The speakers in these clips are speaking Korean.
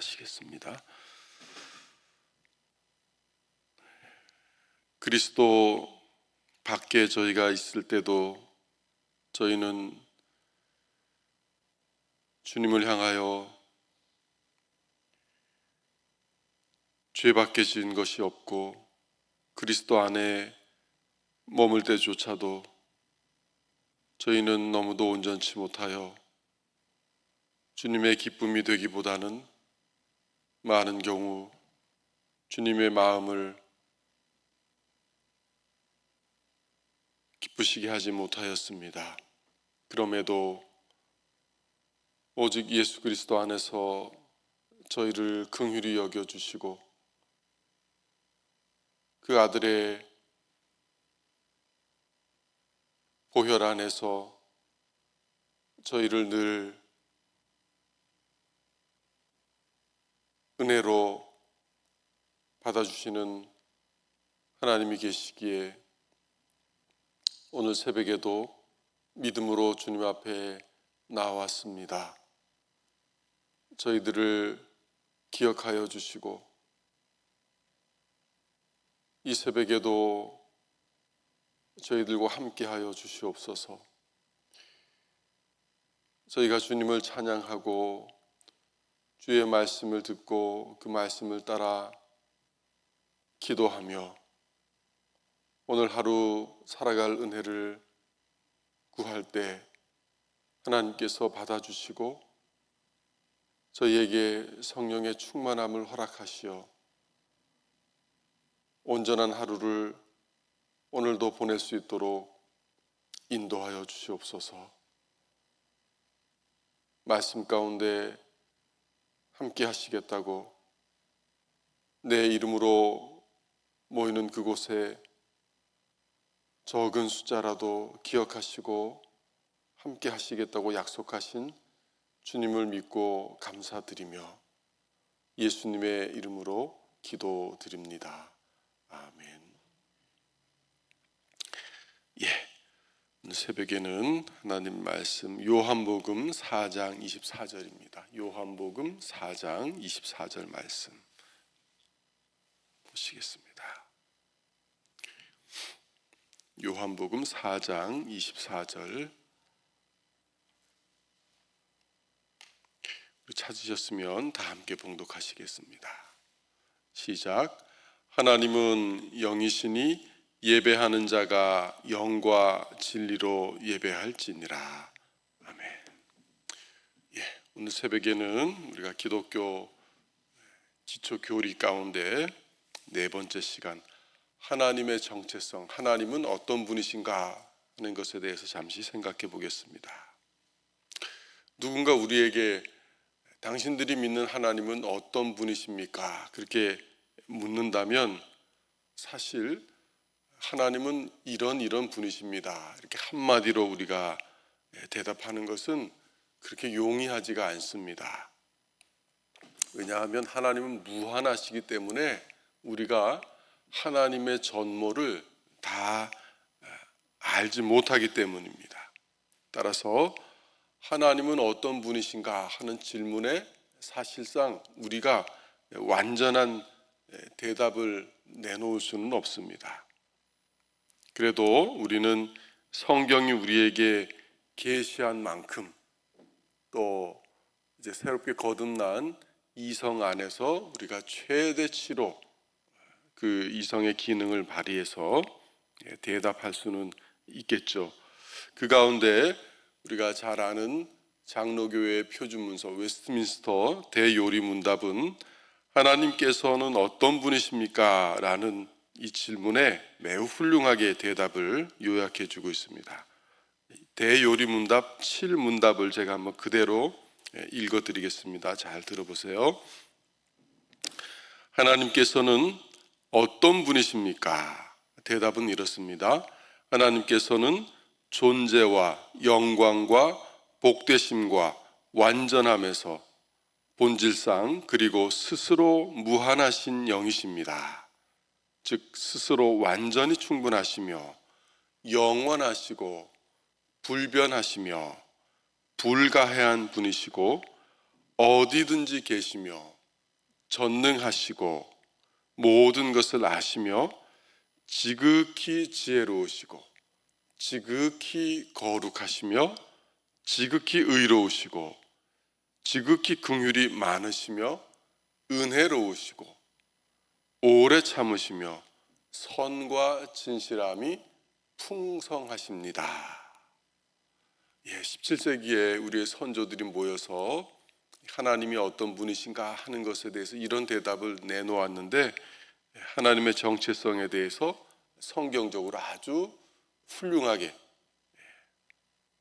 기도하시겠습니다. 그리스도 밖에 저희가 있을 때도 저희는 주님을 향하여 죄밖에 지은 것이 없고 그리스도 안에 머물 때조차도 저희는 너무도 온전치 못하여 주님의 기쁨이 되기보다는 많은 경우 주님의 마음을 기쁘시게 하지 못하였습니다. 그럼에도 오직 예수 그리스도 안에서 저희를 긍휼히 여겨 주시고 그 아들의 보혈 안에서 저희를 늘 은혜로 받아주시는 하나님이 계시기에 오늘 새벽에도 믿음으로 주님 앞에 나왔습니다. 저희들을 기억하여 주시고 이 새벽에도 저희들과 함께하여 주시옵소서. 저희가 주님을 찬양하고 주의 말씀을 듣고 그 말씀을 따라 기도하며 오늘 하루 살아갈 은혜를 구할 때 하나님께서 받아주시고 저희에게 성령의 충만함을 허락하시어 온전한 하루를 오늘도 보낼 수 있도록 인도하여 주시옵소서. 말씀 가운데 함께 하시겠다고 내 이름으로 모이는 그곳에 적은 숫자라도 기억하시고 함께 하시겠다고 약속하신 주님을 믿고 감사드리며 예수님의 이름으로 기도드립니다. 아멘. 예. 오늘 새벽에는 하나님 말씀 요한복음 4장 24절입니다. 요한복음 4장 24절 말씀 보시겠습니다. 요한복음 4장 24절 찾으셨으면 다 함께 봉독하시겠습니다. 시작. 하나님은 영이시니 예배하는 자가 영과 진리로 예배할지니라. 아멘. 예, 오늘 새벽에는 우리가 기독교 지초 교리 가운데 네 번째 시간 하나님의 정체성, 하나님은 어떤 분이신가 하는 것에 대해서 잠시 생각해 보겠습니다. 누군가 우리에게 당신들이 믿는 하나님은 어떤 분이십니까? 그렇게 묻는다면 사실 하나님은 이런 이런 분이십니다. 이렇게 한마디로 우리가 대답하는 것은 그렇게 용이하지가 않습니다. 왜냐하면 하나님은 무한하시기 때문에 우리가 하나님의 전모를 다 알지 못하기 때문입니다. 따라서 하나님은 어떤 분이신가 하는 질문에 사실상 우리가 완전한 대답을 내놓을 수는 없습니다. 그래도 우리는 성경이 우리에게 계시한 만큼 또 이제 새롭게 거듭난 이성 안에서 우리가 최대치로 그 이성의 기능을 발휘해서 대답할 수는 있겠죠. 그 가운데 우리가 잘 아는 장로교회의 표준문서 웨스트민스터 대요리 문답은 하나님께서는 어떤 분이십니까? 라는 이 질문에 매우 훌륭하게 대답을 요약해 주고 있습니다. 대요리문답 7문답을 제가 한번 그대로 읽어 드리겠습니다. 잘 들어보세요. 하나님께서는 어떤 분이십니까? 대답은 이렇습니다. 하나님께서는 존재와 영광과 복되심과 완전함에서 본질상 그리고 스스로 무한하신 영이십니다. 즉 스스로 완전히 충분하시며 영원하시고 불변하시며 불가해한 분이시고 어디든지 계시며 전능하시고 모든 것을 아시며 지극히 지혜로우시고 지극히 거룩하시며 지극히 의로우시고 지극히 긍휼이 많으시며 은혜로우시고 오래 참으시며 선과 진실함이 풍성하십니다. 예, 17세기에 우리의 선조들이 모여서 하나님이 어떤 분이신가 하는 것에 대해서 이런 대답을 내놓았는데 하나님의 정체성에 대해서 성경적으로 아주 훌륭하게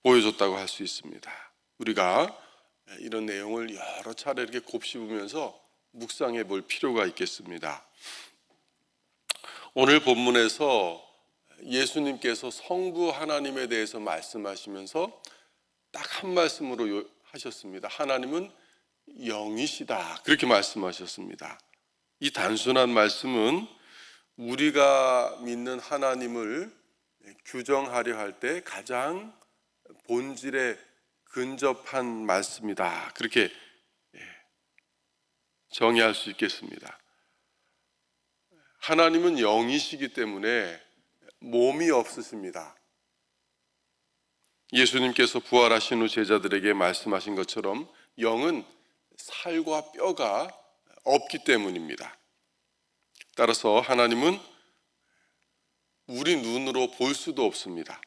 보여줬다고 할 수 있습니다. 우리가 이런 내용을 여러 차례 이렇게 곱씹으면서 묵상해 볼 필요가 있겠습니다. 오늘 본문에서 예수님께서 성부 하나님에 대해서 말씀하시면서 딱 한 말씀으로 요- 하셨습니다. 하나님은 영이시다. 그렇게 말씀하셨습니다. 이 단순한 말씀은 우리가 믿는 하나님을 규정하려 할 때 가장 본질에 근접한 말씀이다. 그렇게 예, 정의할 수 있겠습니다. 하나님은 영이시기 때문에 몸이 없으십니다. 예수님께서 부활하신 후 제자들에게 말씀하신 것처럼 영은 살과 뼈가 없기 때문입니다. 따라서 하나님은 우리 눈으로 볼 수도 없습니다.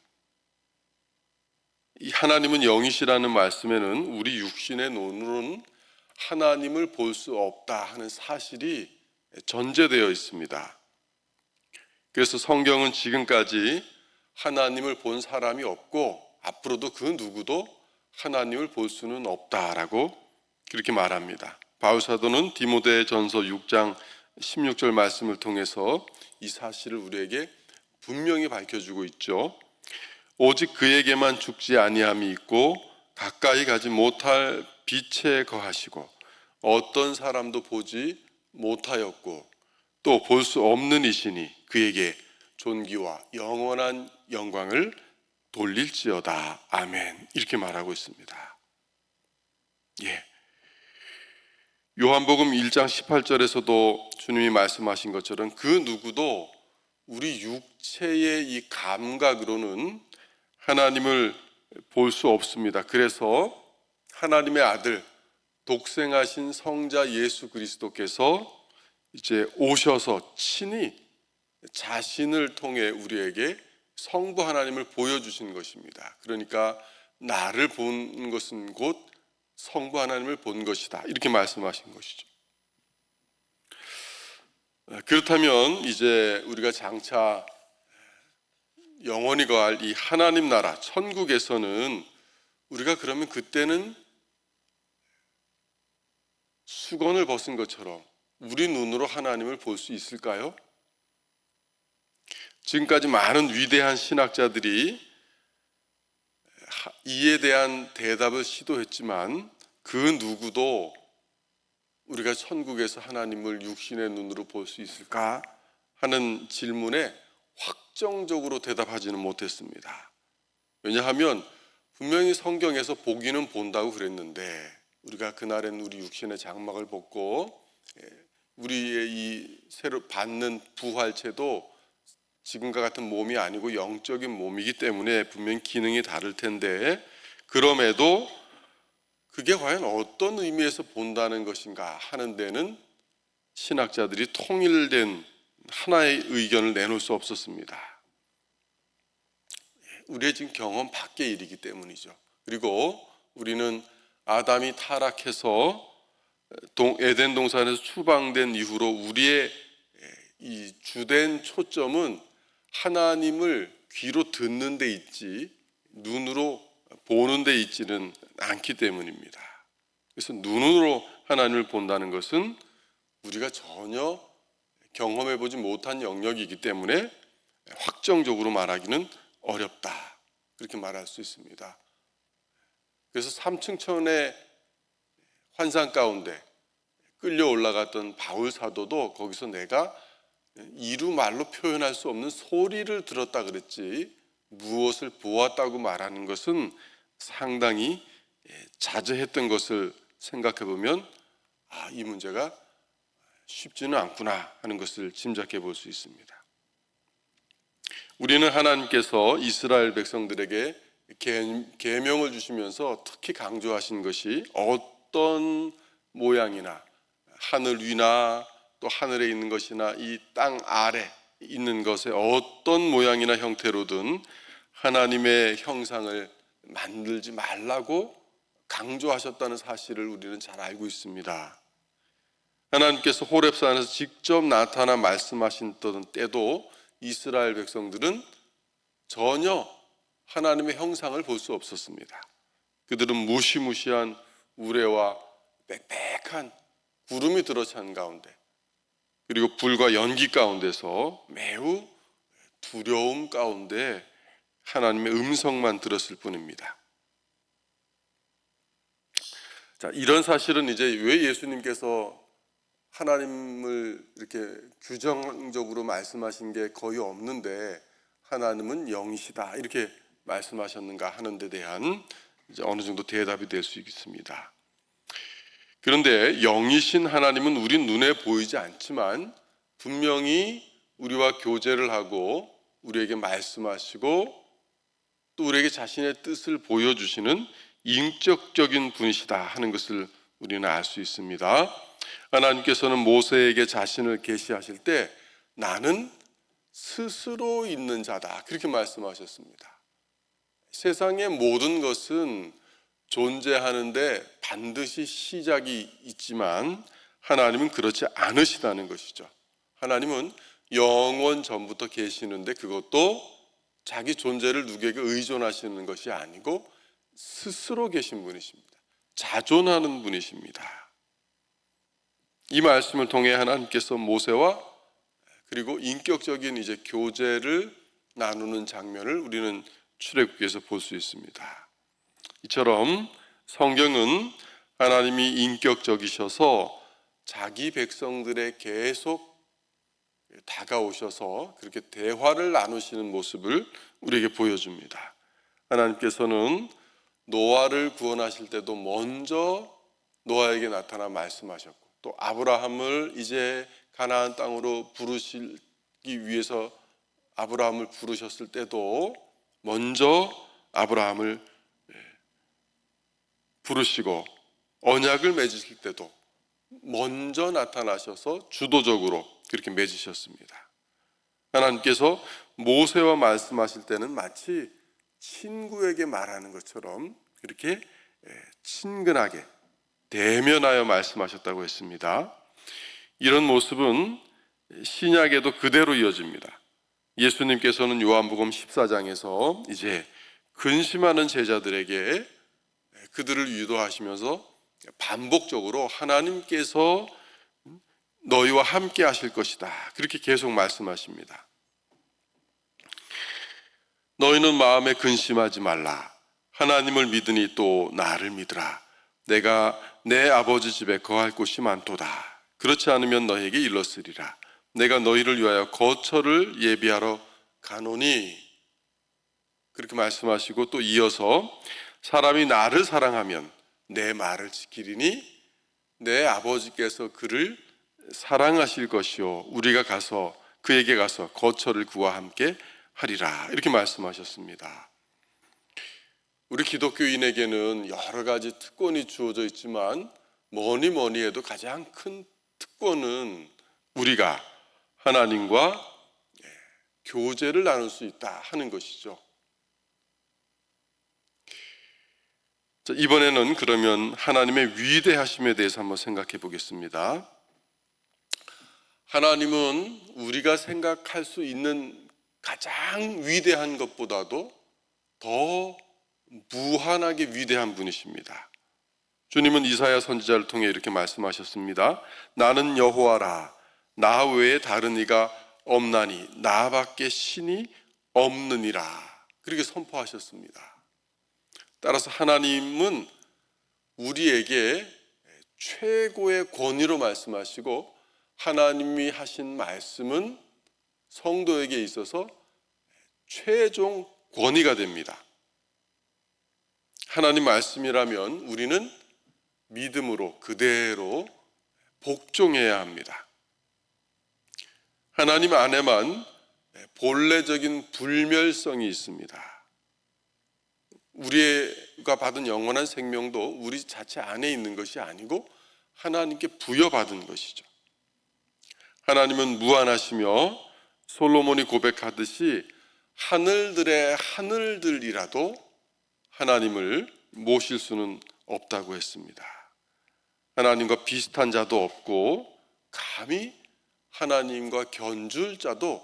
이 하나님은 영이시라는 말씀에는 우리 육신의 눈으로는 하나님을 볼 수 없다 하는 사실이 전제되어 있습니다. 그래서 성경은 지금까지 하나님을 본 사람이 없고 앞으로도 그 누구도 하나님을 볼 수는 없다라고 그렇게 말합니다. 바울 사도는 디모데 전서 6장 16절 말씀을 통해서 이 사실을 우리에게 분명히 밝혀주고 있죠. 오직 그에게만 죽지 아니함이 있고 가까이 가지 못할 빛에 거하시고 어떤 사람도 보지 못하였고 또 볼 수 없는 이시니 그에게 존귀와 영원한 영광을 돌릴지어다. 아멘. 이렇게 말하고 있습니다. 예. 요한복음 1장 18절에서도 주님이 말씀하신 것처럼 그 누구도 우리 육체의 이 감각으로는 하나님을 볼 수 없습니다. 그래서 하나님의 아들 독생하신 성자 예수 그리스도께서 이제 오셔서 친히 자신을 통해 우리에게 성부 하나님을 보여주신 것입니다. 그러니까 나를 본 것은 곧 성부 하나님을 본 것이다. 이렇게 말씀하신 것이죠. 그렇다면 이제 우리가 장차 영원히 거할 이 하나님 나라 천국에서는 우리가 그러면 그때는 수건을 벗은 것처럼 우리 눈으로 하나님을 볼 수 있을까요? 지금까지 많은 위대한 신학자들이 이에 대한 대답을 시도했지만 그 누구도 우리가 천국에서 하나님을 육신의 눈으로 볼 수 있을까 하는 질문에 확정적으로 대답하지는 못했습니다. 왜냐하면 분명히 성경에서 보기는 본다고 그랬는데 우리가 그날엔 우리 육신의 장막을 벗고 예, 우리의 이 새로 받는 부활체도 지금과 같은 몸이 아니고 영적인 몸이기 때문에 분명 기능이 다를 텐데 그럼에도 그게 과연 어떤 의미에서 본다는 것인가 하는 데는 신학자들이 통일된 하나의 의견을 내놓을 수 없었습니다. 우리의 지금 경험 밖의 일이기 때문이죠. 그리고 우리는 아담이 타락해서 동, 에덴 동산에서 추방된 이후로 우리의 이 주된 초점은 하나님을 귀로 듣는 데 있지 눈으로 보는 데 있지는 않기 때문입니다. 그래서 눈으로 하나님을 본다는 것은 우리가 전혀 경험해 보지 못한 영역이기 때문에 확정적으로 말하기는 어렵다. 그렇게 말할 수 있습니다. 그래서 삼층천의 환상 가운데 끌려 올라갔던 바울 사도도 거기서 내가 이루 말로 표현할 수 없는 소리를 들었다 그랬지 무엇을 보았다고 말하는 것은 상당히 자제했던 것을 생각해 보면 아, 이 문제가 쉽지는 않구나 하는 것을 짐작해 볼 수 있습니다. 우리는 하나님께서 이스라엘 백성들에게 계- 계명을 주시면서 특히 강조하신 것이 어떤 모양이나 하늘 위나 또 하늘에 있는 것이나 이 땅 아래 있는 것에 어떤 모양이나 형태로든 하나님의 형상을 만들지 말라고 강조하셨다는 사실을 우리는 잘 알고 있습니다. 하나님께서 호렙산에서 직접 나타나 말씀하신 때도 이스라엘 백성들은 전혀 하나님의 형상을 볼 수 없었습니다. 그들은 무시무시한 우레와 빽빽한 구름이 들어찬 가운데 그리고 불과 연기 가운데서 매우 두려움 가운데 하나님의 음성만 들었을 뿐입니다. 자, 이런 사실은 이제 왜 예수님께서 하나님을 이렇게 규정적으로 말씀하신 게 거의 없는데 하나님은 영이시다 이렇게 말씀하셨는가 하는 데 대한 어느 정도 대답이 될 수 있습니다. 그런데 영이신 하나님은 우리 눈에 보이지 않지만 분명히 우리와 교제를 하고 우리에게 말씀하시고 또 우리에게 자신의 뜻을 보여주시는 인격적인 분이시다 하는 것을 우리는 알 수 있습니다. 하나님께서는 모세에게 자신을 계시하실 때 나는 스스로 있는 자다 그렇게 말씀하셨습니다. 세상의 모든 것은 존재하는데 반드시 시작이 있지만 하나님은 그렇지 않으시다는 것이죠. 하나님은 영원 전부터 계시는데 그것도 자기 존재를 누구에게 의존하시는 것이 아니고 스스로 계신 분이십니다. 자존하는 분이십니다. 이 말씀을 통해 하나님께서 모세와 그리고 인격적인 이제 교제를 나누는 장면을 우리는 출애굽기에서 볼 수 있습니다. 이처럼 성경은 하나님이 인격적이셔서 자기 백성들의 계속 다가오셔서 그렇게 대화를 나누시는 모습을 우리에게 보여줍니다. 하나님께서는 노아를 구원하실 때도 먼저 노아에게 나타나 말씀하셨고 또 아브라함을 이제 가나안 땅으로 부르시기 위해서 아브라함을 부르셨을 때도 먼저 아브라함을 부르시고 언약을 맺으실 때도 먼저 나타나셔서 주도적으로 그렇게 맺으셨습니다. 하나님께서 모세와 말씀하실 때는 마치 친구에게 말하는 것처럼 이렇게 친근하게 대면하여 말씀하셨다고 했습니다. 이런 모습은 신약에도 그대로 이어집니다. 예수님께서는 요한복음 14장에서 이제 근심하는 제자들에게 그들을 유도하시면서 반복적으로 하나님께서 너희와 함께 하실 것이다. 그렇게 계속 말씀하십니다. 너희는 마음에 근심하지 말라. 하나님을 믿으니 또 나를 믿으라. 내가 내 아버지 집에 거할 곳이 많도다. 그렇지 않으면 너에게 일렀으리라. 내가 너희를 위하여 거처를 예비하러 가노니. 그렇게 말씀하시고 또 이어서 사람이 나를 사랑하면 내 말을 지키리니 내 아버지께서 그를 사랑하실 것이요. 우리가 가서 그에게 가서 거처를 그와 함께 하리라. 이렇게 말씀하셨습니다. 우리 기독교인에게는 여러 가지 특권이 주어져 있지만 뭐니 뭐니 해도 가장 큰 특권은 우리가 하나님과 교제를 나눌 수 있다 하는 것이죠. 자, 이번에는 그러면 하나님의 위대하심에 대해서 한번 생각해 보겠습니다. 하나님은 우리가 생각할 수 있는 가장 위대한 것보다도 더 무한하게 위대한 분이십니다. 주님은 이사야 선지자를 통해 이렇게 말씀하셨습니다. 나는 여호와라 나 외에 다른 이가 없나니 나밖에 신이 없느니라 그렇게 선포하셨습니다. 따라서 하나님은 우리에게 최고의 권위로 말씀하시고 하나님이 하신 말씀은 성도에게 있어서 최종 권위가 됩니다. 하나님 말씀이라면 우리는 믿음으로 그대로 복종해야 합니다. 하나님 안에만 본래적인 불멸성이 있습니다. 우리가 받은 영원한 생명도 우리 자체 안에 있는 것이 아니고 하나님께 부여받은 것이죠. 하나님은 무한하시며 솔로몬이 고백하듯이 하늘들의 하늘들이라도 하나님을 모실 수는 없다고 했습니다. 하나님과 비슷한 자도 없고 감히 하나님과 견줄 자도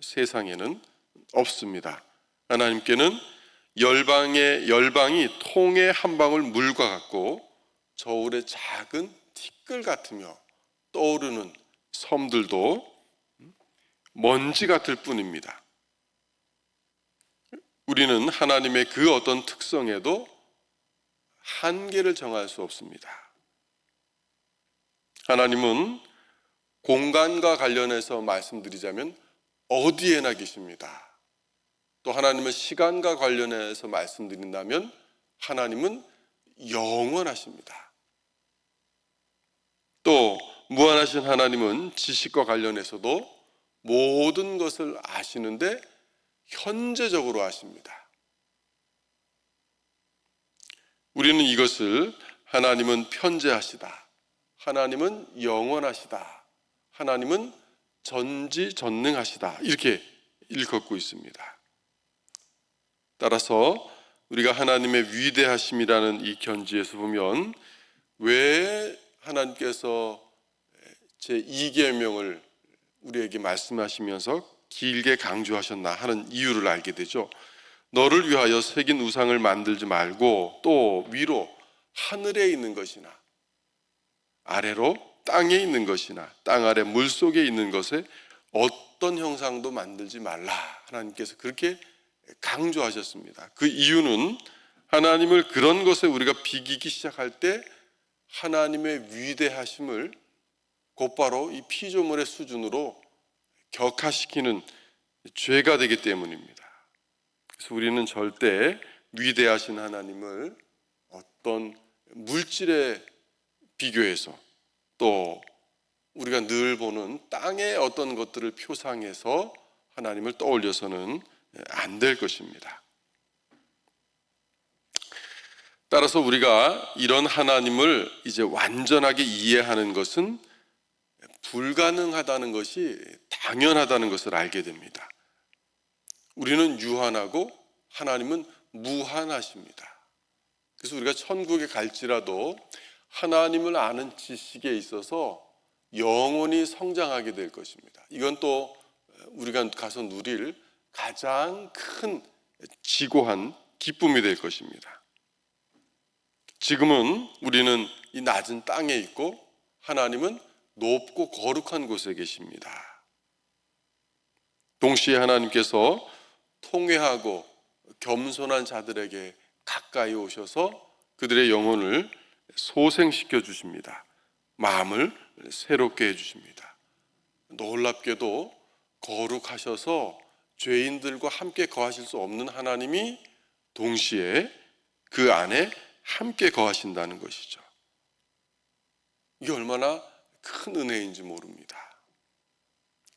세상에는 없습니다. 하나님께는 열방의 열방이 통의 한 방울 물과 같고 저울의 작은 티끌 같으며 떠오르는 섬들도 먼지 같을 뿐입니다. 우리는 하나님의 그 어떤 특성에도 한계를 정할 수 없습니다. 하나님은 공간과 관련해서 말씀드리자면 어디에나 계십니다. 또 하나님은 시간과 관련해서 말씀드린다면 하나님은 영원하십니다. 또 무한하신 하나님은 지식과 관련해서도 모든 것을 아시는데 현재적으로 아십니다. 우리는 이것을 하나님은 편재하시다. 하나님은 영원하시다. 하나님은 전지전능하시다. 이렇게 일컫고 있습니다. 따라서 우리가 하나님의 위대하심이라는 이 견지에서 보면 왜 하나님께서 제 2계명을 우리에게 말씀하시면서 길게 강조하셨나 하는 이유를 알게 되죠. 너를 위하여 새긴 우상을 만들지 말고 또 위로 하늘에 있는 것이나 아래로 땅에 있는 것이나 땅 아래 물 속에 있는 것에 어떤 형상도 만들지 말라. 하나님께서 그렇게 강조하셨습니다. 그 이유는 하나님을 그런 것에 우리가 비기기 시작할 때 하나님의 위대하심을 곧바로 이 피조물의 수준으로 격화시키는 죄가 되기 때문입니다. 그래서 우리는 절대 위대하신 하나님을 어떤 물질에 비교해서 또 우리가 늘 보는 땅의 어떤 것들을 표상해서 하나님을 떠올려서는 안 될 것입니다. 따라서 우리가 이런 하나님을 이제 완전하게 이해하는 것은 불가능하다는 것이 당연하다는 것을 알게 됩니다. 우리는 유한하고 하나님은 무한하십니다. 그래서 우리가 천국에 갈지라도 하나님을 아는 지식에 있어서 영원히 성장하게 될 것입니다. 이건 또 우리가 가서 누릴 가장 큰 지고한 기쁨이 될 것입니다. 지금은 우리는 이 낮은 땅에 있고 하나님은 높고 거룩한 곳에 계십니다. 동시에 하나님께서 통회하고 겸손한 자들에게 가까이 오셔서 그들의 영혼을 소생시켜 주십니다. 마음을 새롭게 해 주십니다. 놀랍게도 거룩하셔서 죄인들과 함께 거하실 수 없는 하나님이 동시에 그 안에 함께 거하신다는 것이죠. 이게 얼마나 큰 은혜인지 모릅니다.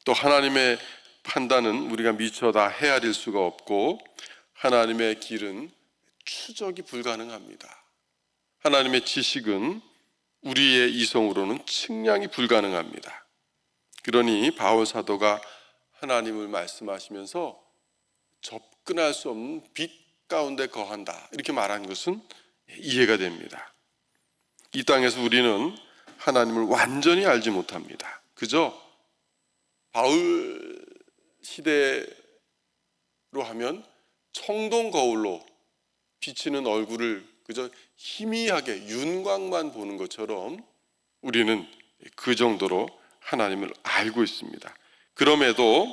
또 하나님의 판단은 우리가 미처 다 헤아릴 수가 없고 하나님의 길은 추적이 불가능합니다. 하나님의 지식은 우리의 이성으로는 측량이 불가능합니다. 그러니 바울 사도가 하나님을 말씀하시면서 접근할 수 없는 빛 가운데 거한다. 이렇게 말한 것은 이해가 됩니다. 이 땅에서 우리는 하나님을 완전히 알지 못합니다. 그저 바울 시대로 하면 청동 거울로 비치는 얼굴을 그저 희미하게 윤곽만 보는 것처럼 우리는 그 정도로 하나님을 알고 있습니다. 그럼에도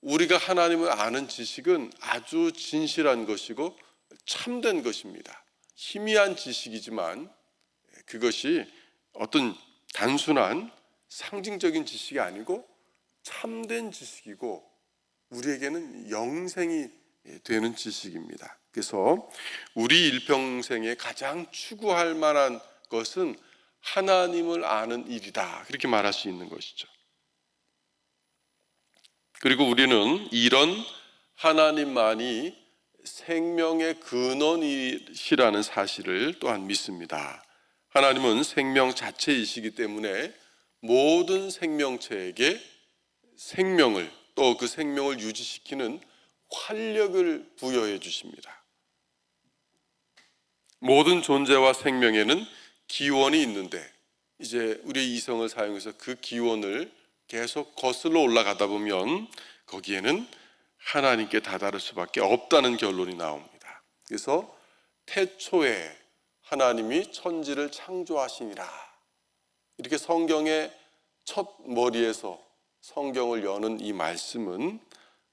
우리가 하나님을 아는 지식은 아주 진실한 것이고 참된 것입니다. 희미한 지식이지만 그것이 어떤 단순한 상징적인 지식이 아니고 참된 지식이고 우리에게는 영생이 되는 지식입니다. 그래서 우리 일평생에 가장 추구할 만한 것은 하나님을 아는 일이다. 그렇게 말할 수 있는 것이죠. 그리고 우리는 이런 하나님만이 생명의 근원이시라는 사실을 또한 믿습니다. 하나님은 생명 자체이시기 때문에 모든 생명체에게 생명을 또 그 생명을 유지시키는 활력을 부여해 주십니다. 모든 존재와 생명에는 기원이 있는데 이제 우리의 이성을 사용해서 그 기원을 계속 거슬러 올라가다 보면 거기에는 하나님께 다다를 수밖에 없다는 결론이 나옵니다. 그래서 태초에 하나님이 천지를 창조하시니라. 이렇게 성경의 첫 머리에서 성경을 여는 이 말씀은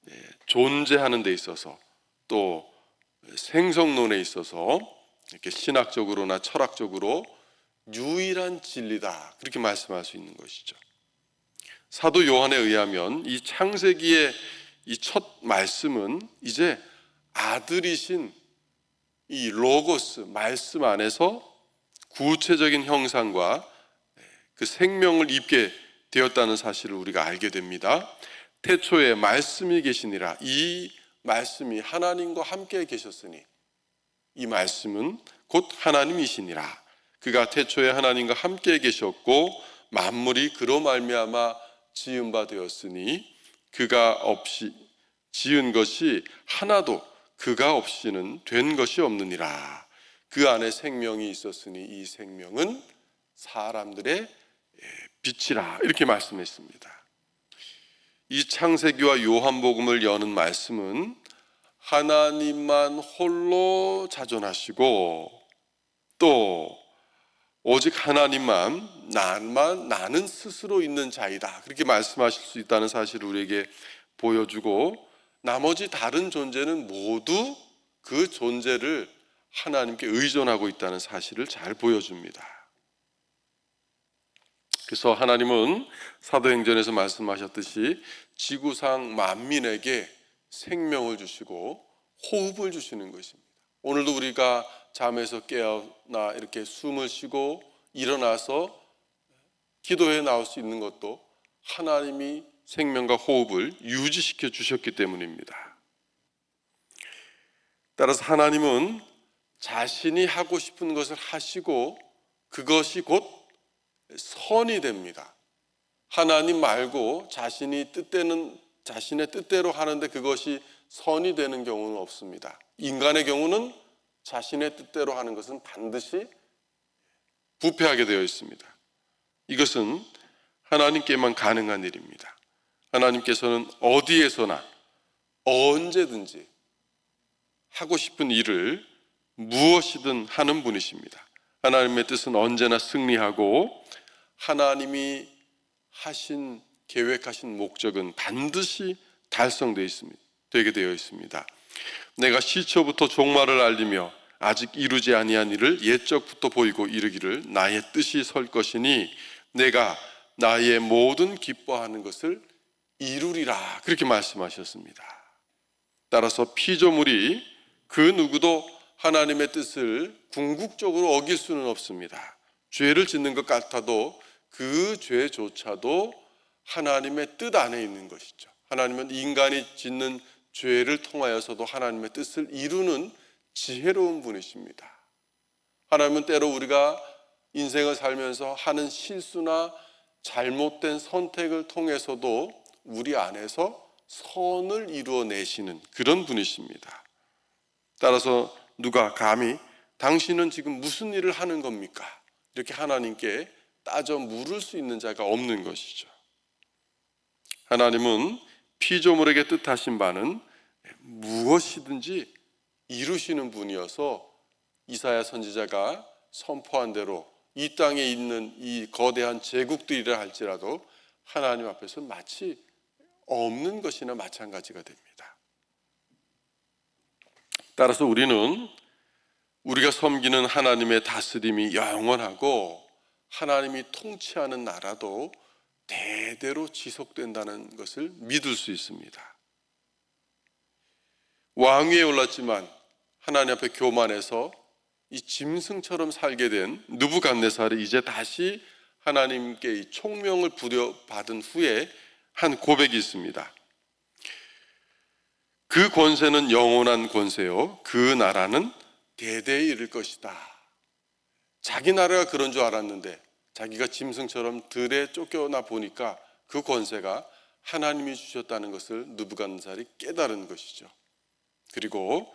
네, 존재하는 데 있어서 또 생성론에 있어서 이렇게 신학적으로나 철학적으로 유일한 진리다. 그렇게 말씀할 수 있는 것이죠. 사도 요한에 의하면 이 창세기의 이 첫 말씀은 이제 아들이신 이 로고스 말씀 안에서 구체적인 형상과 그 생명을 입게 되었다는 사실을 우리가 알게 됩니다. 태초에 말씀이 계시니라 이 말씀이 하나님과 함께 계셨으니 이 말씀은 곧 하나님이시니라 그가 태초에 하나님과 함께 계셨고 만물이 그로 말미암아 지은 바 되었으니 그가 없이 지은 것이 하나도 그가 없이는 된 것이 없느니라. 그 안에 생명이 있었으니 이 생명은 사람들의 빛이라. 이렇게 말씀했습니다. 이 창세기와 요한복음을 여는 말씀은 하나님만 홀로 자존하시고 또 오직 하나님만 나만 나는 스스로 있는 자이다. 그렇게 말씀하실 수 있다는 사실을 우리에게 보여주고 나머지 다른 존재는 모두 그 존재를 하나님께 의존하고 있다는 사실을 잘 보여줍니다. 그래서 하나님은 사도행전에서 말씀하셨듯이 지구상 만민에게 생명을 주시고 호흡을 주시는 것입니다. 오늘도 우리가 잠에서 깨어나 이렇게 숨을 쉬고 일어나서 기도해 나올 수 있는 것도 하나님이 생명과 호흡을 유지시켜 주셨기 때문입니다. 따라서 하나님은 자신이 하고 싶은 것을 하시고 그것이 곧 선이 됩니다. 하나님 말고 자신이 뜻대는 자신의 뜻대로 하는데 그것이 선이 되는 경우는 없습니다. 인간의 경우는 자신의 뜻대로 하는 것은 반드시 부패하게 되어 있습니다. 이것은 하나님께만 가능한 일입니다. 하나님께서는 어디에서나 언제든지 하고 싶은 일을 무엇이든 하는 분이십니다. 하나님의 뜻은 언제나 승리하고 하나님이 하신 계획하신 목적은 반드시 달성되어 있습니다. 되게 되어 있습니다. 내가 시초부터 종말을 알리며 아직 이루지 아니한 일을 옛적부터 보이고 이르기를 나의 뜻이 설 것이니 내가 나의 모든 기뻐하는 것을 이루리라 그렇게 말씀하셨습니다. 따라서 피조물이 그 누구도 하나님의 뜻을 궁극적으로 어길 수는 없습니다. 죄를 짓는 것 같아도 그 죄조차도 하나님의 뜻 안에 있는 것이죠. 하나님은 인간이 짓는 죄를 통하여서도 하나님의 뜻을 이루는 지혜로운 분이십니다. 하나님은 때로 우리가 인생을 살면서 하는 실수나 잘못된 선택을 통해서도 우리 안에서 선을 이루어내시는 그런 분이십니다. 따라서 누가 감히 당신은 지금 무슨 일을 하는 겁니까? 이렇게 하나님께 따져 물을 수 있는 자가 없는 것이죠. 하나님은 피조물에게 뜻하신 바는 무엇이든지 이루시는 분이어서 이사야 선지자가 선포한 대로 이 땅에 있는 이 거대한 제국들이라 할지라도 하나님 앞에서 마치 없는 것이나 마찬가지가 됩니다. 따라서 우리는 우리가 섬기는 하나님의 다스림이 영원하고 하나님이 통치하는 나라도 대대로 지속된다는 것을 믿을 수 있습니다. 왕위에 올랐지만 하나님 앞에 교만해서 이 짐승처럼 살게 된 느부갓네살이 이제 다시 하나님께 이 총명을 부려받은 후에 한 고백이 있습니다. 그 권세는 영원한 권세요. 그 나라는 대대에 이를 것이다. 자기 나라가 그런 줄 알았는데 자기가 짐승처럼 들에 쫓겨나 보니까 그 권세가 하나님이 주셨다는 것을 느부갓네살이 깨달은 것이죠. 그리고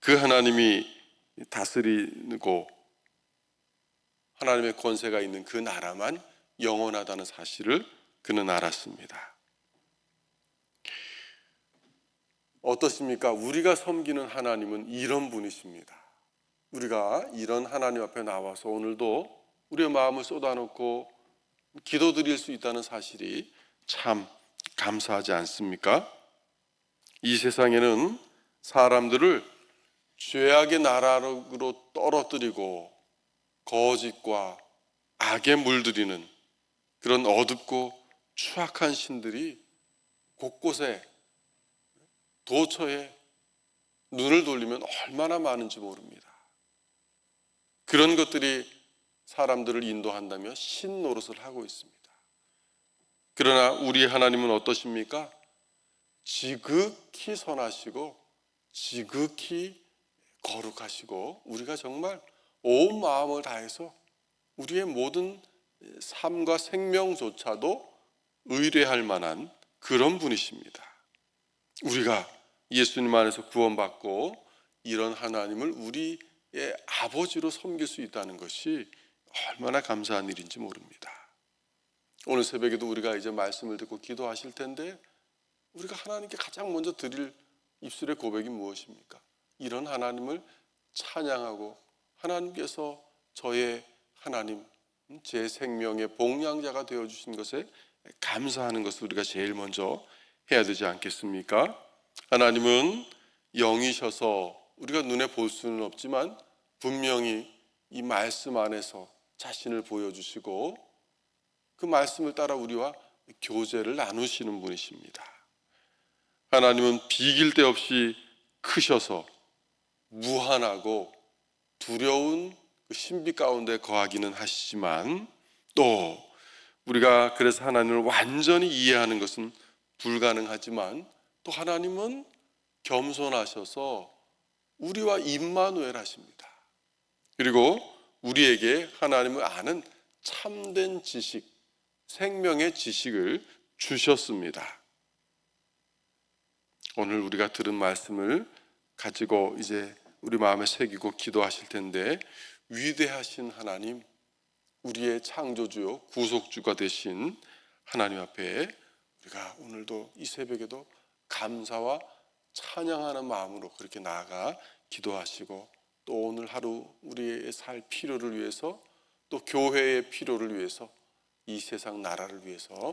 그 하나님이 다스리고 하나님의 권세가 있는 그 나라만 영원하다는 사실을 그는 알았습니다. 어떻습니까? 우리가 섬기는 하나님은 이런 분이십니다. 우리가 이런 하나님 앞에 나와서 오늘도 우리의 마음을 쏟아놓고 기도 드릴 수 있다는 사실이 참 감사하지 않습니까? 이 세상에는 사람들을 죄악의 나라로 떨어뜨리고 거짓과 악에 물들이는 그런 어둡고 추악한 신들이 곳곳에 도처에 눈을 돌리면 얼마나 많은지 모릅니다. 그런 것들이 사람들을 인도한다며 신 노릇을 하고 있습니다. 그러나 우리 하나님은 어떠십니까? 지극히 선하시고 지극히 거룩하시고 우리가 정말 온 마음을 다해서 우리의 모든 삶과 생명조차도 의뢰할 만한 그런 분이십니다. 우리가 예수님 안에서 구원받고 이런 하나님을 우리의 아버지로 섬길 수 있다는 것이 얼마나 감사한 일인지 모릅니다. 오늘 새벽에도 우리가 이제 말씀을 듣고 기도하실 텐데 우리가 하나님께 가장 먼저 드릴 입술의 고백이 무엇입니까? 이런 하나님을 찬양하고 하나님께서 저의 하나님, 제 생명의 복량자가 되어 주신 것에 감사하는 것을 우리가 제일 먼저 해야 되지 않겠습니까? 하나님은 영이셔서 우리가 눈에 볼 수는 없지만 분명히 이 말씀 안에서 자신을 보여주시고 그 말씀을 따라 우리와 교제를 나누시는 분이십니다. 하나님은 비길 데 없이 크셔서 무한하고 두려운 그 신비 가운데 거하기는 하시지만 또 우리가 그래서 하나님을 완전히 이해하는 것은 불가능하지만 또 하나님은 겸손하셔서 우리와 임마누엘 하십니다. 그리고 우리에게 하나님을 아는 참된 지식, 생명의 지식을 주셨습니다. 오늘 우리가 들은 말씀을 가지고 이제 우리 마음에 새기고 기도하실 텐데 위대하신 하나님, 우리의 창조주요 구속주가 되신 하나님 앞에 우리가 오늘도 이 새벽에도 감사와 찬양하는 마음으로 그렇게 나아가 기도하시고 또 오늘 하루 우리의 살 필요를 위해서 또 교회의 필요를 위해서 이 세상 나라를 위해서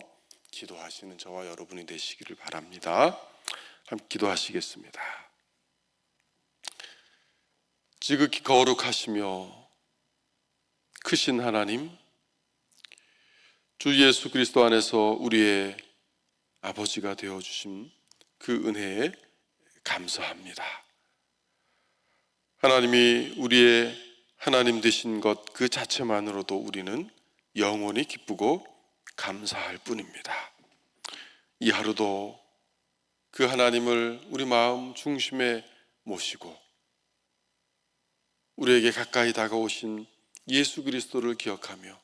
기도하시는 저와 여러분이 되시기를 바랍니다. 함께 기도하시겠습니다. 지극히 거룩하시며 크신 하나님, 주 예수 그리스도 안에서 우리의 아버지가 되어 주신 그 은혜에 감사합니다. 하나님이 우리의 하나님 되신 것 그 자체만으로도 우리는 영원히 기쁘고 감사할 뿐입니다. 이 하루도 그 하나님을 우리 마음 중심에 모시고 우리에게 가까이 다가오신 예수 그리스도를 기억하며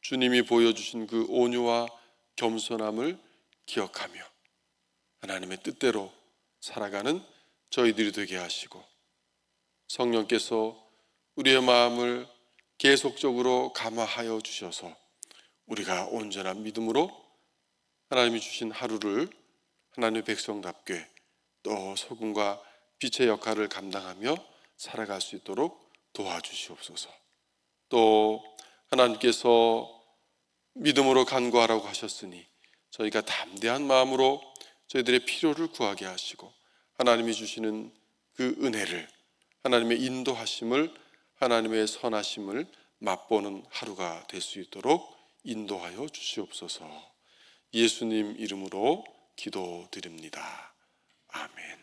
주님이 보여주신 그 온유와 겸손함을 기억하며 하나님의 뜻대로 살아가는 저희들이 되게 하시고 성령께서 우리의 마음을 계속적으로 감화하여 주셔서 우리가 온전한 믿음으로 하나님이 주신 하루를 하나님의 백성답게 또 소금과 빛의 역할을 감당하며 살아갈 수 있도록 도와주시옵소서. 또 하나님께서 믿음으로 간구하라고 하셨으니 저희가 담대한 마음으로 저희들의 필요를 구하게 하시고 하나님이 주시는 그 은혜를 하나님의 인도하심을 하나님의 선하심을 맛보는 하루가 될 수 있도록 인도하여 주시옵소서. 예수님 이름으로 기도드립니다. 아멘.